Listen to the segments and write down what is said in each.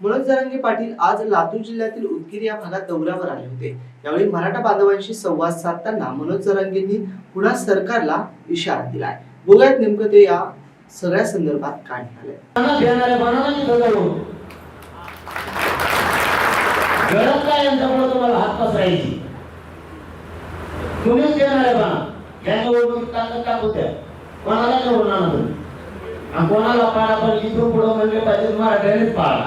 मनोज जरांगे पाटील आज लातूर जिल्ह्यातील उदगीर या भागात दौऱ्यावर आले होते. यावेळी मराठा बांधवांशी संवाद साधताना मनोज जरांगेंनी पुन्हा सरकारला इशारा दिलाय. बघूयात नेमकं ते या सगळ्या संदर्भात काय म्हणाले. काय यांच्यामुळे तुम्हाला तुम्हीच देणार आहे या निवडणुकीत ताकद कोणाला कोणाला पाडा पण इथून पुढं म्हणले पाहिजे मराठ्यानेच पाळा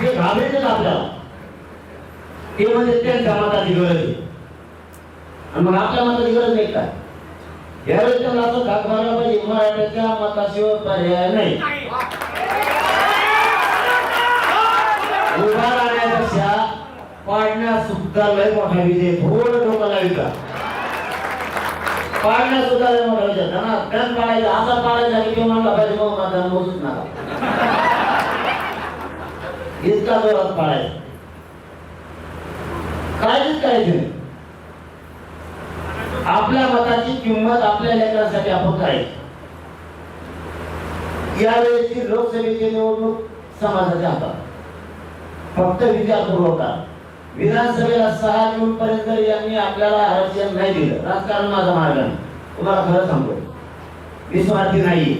ते घाबरेच आपल्याला. ते म्हणजे त्यांच्या मताची गरज आहे. आणि मग आपल्या मताची गरज नाही काय यावेळेस त्यांना असं धाक मारला पाहिजे मराठ्याच्या मताशिवाय पर्याय नाही. उभा राहण्यापेक्षा पाडण्यास सुद्धा लय मोठा विजय थोडं डोकाला लाविका पाडण्यात सुद्धा लय मोठा विजय त्यांना त्यात पाडायचा असा पाडायचा की तो म्हणला पाहिजे मग माझा मोजूच नका. इतका जोरात पाळायचा. काळजीच करायची आपल्या मताची किंमत आपल्या लेकरांसाठी आपण करायची यावेळेची लोकसभेची निवडणूक समाजाच्या हातात. फक्त विचारपूर्वक करा विधानसभेला सहा जून पर्यंत यांनी आपल्याला आरक्षण नाही दिलं राजकारण माझा मार्ग नाही. तुम्हाला खरं सांगतो निस्वार्थी नाही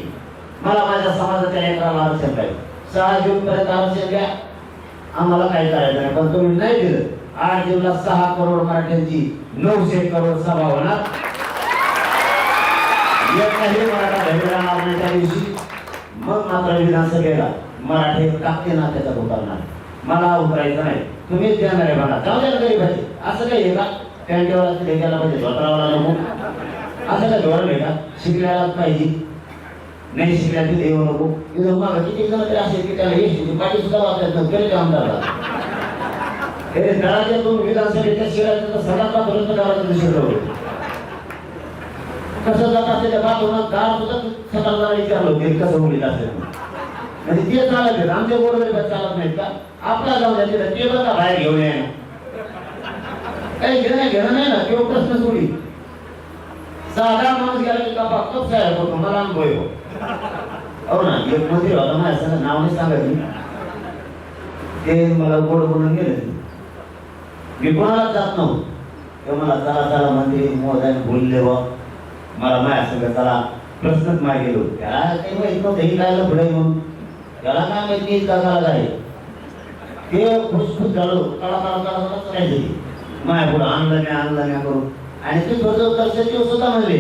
मला माझ्या समाजाच्या लेकराला आरक्षण पाहिजे. सहा जून पर्यंत आरक्षण द्या. आम्हाला काही करायचं नाही. पण तुम्ही नाही दिलं. आठ जूनला सहा करोड मराठ्यांची नऊशे करोड सभा होणार. एकही मराठा घरी राहणार नाही त्या दिवशी. मग मात्र विधानसभेला मराठी टाकते ना त्याचा उतरणार मला उतरायचं नाही. तुम्हीच देणार आहे मला जाऊ द्या ना गरीबाचे असं काही आहे का? पॅन्टीवर असं पाहिजे धोत्रावाला नको असं काय धोरण आहे का? शिकल्यालाच पाहिजे. नाही शिकल्या तिथे येऊ नको इथं मग किती जण तरी असेल की त्याला येशील पाठी सुद्धा वापरत नाही तरी आमदारला हे घराच्या दोन विधानसभेच्या शिरायचं तर सगळ्यांपर्यंत घराचं शिरलं होतं कसं जात असेल त्या बाजूला गाव सुद्धा स्वतःला विचारलं होते कसं होईल असेल म्हणजे ते चालत आहेत आमच्या बरोबर चालत नाहीत का आपला जाऊन द्या तिथं ते बघा बाहेर घेऊन या काही घेणं घेणं नाही ना किंवा प्रश्न सोडी साधा माणूस गेला की कापा साहेब होतो मला अनुभव हो. ना एक मंदिर होता माझ्या संग नाव नाही सांगायचं मी ते मला गोड बोलून गेले मी कोणाला जात नव्हतो ते मला चला चला मंदिर मोदाने बोलले बा मला माझ्या संग चला प्रश्नच मागे गेलो त्याला काही माहीत नव्हतं ही काय पुढे मग त्याला काय माहिती का झाला आहे ते खुसखुस झालो काळा काळा काळा काळा करायचं माझ्या पुढं आणलं नाही आणलं नाही करून आणि ते थोडं दर्शन ते सुद्धा म्हणले